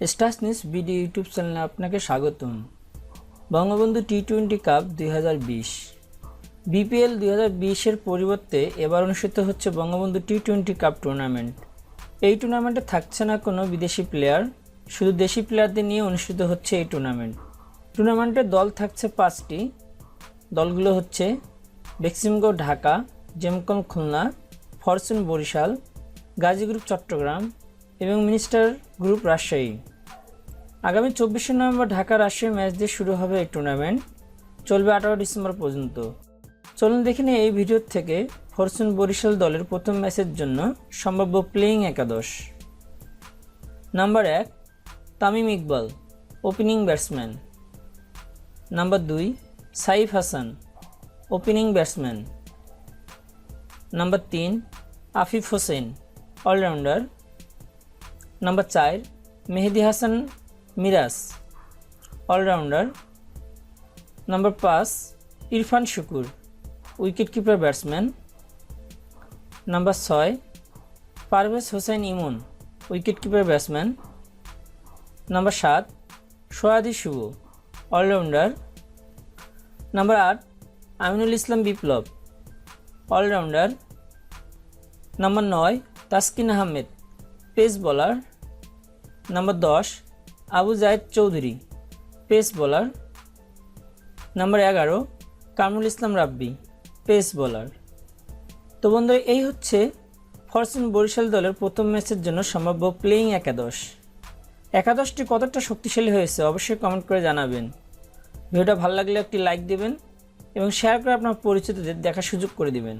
Stars news BD YouTube চ্যানেলে আপনাকে স্বাগতম। বঙ্গবন্ধু টি টোয়েন্টি কাপ দুই হাজার বিশ। বিপিএল দুই হাজার বিশের পরিবর্তে এবার অনুষ্ঠিত হচ্ছে Bangabandhu T twenty cup tournament. এই টুর্নামেন্টে থাকছে না কোনো বিদেশি প্লেয়ার, শুধু দেশি প্লেয়ারদের নিয়ে অনুষ্ঠিত হচ্ছে এই টুর্নামেন্ট। টুর্নামেন্টের দল থাকছে পাঁচটি। দলগুলো হচ্ছে বেক্সিমগো ঢাকা, জেমকম খুলনা, ফরচুন বরিশাল গাজী গ্রুপ চট্টগ্রাম এবং মিনিস্টার গ্রুপ রাজশাহী। আগামী চব্বিশে নভেম্বর ঢাকা রাজশাহী ম্যাচ দিয়ে শুরু হবে এই টুর্নামেন্ট। চলবে আঠারো ডিসেম্বর পর্যন্ত। চলুন দেখে নিই এই ভিডিও থেকে ফরচুন বরিশাল দলের প্রথম ম্যাচের জন্য সম্ভাব্য প্লেয়িং একাদশ। নাম্বার এক, Tamim Iqbal opening batsman number দুই, Saif Hasan opening batsman number তিন, আফিফ হোসেন অলরাউন্ডার নাম্বার চার মেহেদি হাসান মিরাজ অলরাউন্ডার নাম্বার পাঁচ Irfan Sukkur wicket keeper batsman number ছয় Parvez Hossain Emon wicket keeper batsman number সাত সোয়াদি শুভ অলরাউন্ডার নাম্বার আট Aminul Islam Biplob allrounder number নয় Taskin Ahmed pace bowler number দশ, Abu Jayed Chowdhury, pace bowler. Number এগারো, Kamrul Islam Rabbi, pace bowler. তো বন্ধুরা এই হচ্ছে ফরচুন বরিশাল দলের প্রথম ম্যাচের জন্য সম্ভাব্য প্লেয়িং একাদশ। একাদশটি কতটা শক্তিশালী হয়েছে অবশ্যই কমেন্ট করে জানাবেন। ভিডিওটা ভালো লাগলে একটি লাইক দেবেন এবং শেয়ার করে আপনার পরিচিতদের দেখার সুযোগ করে দিবেন।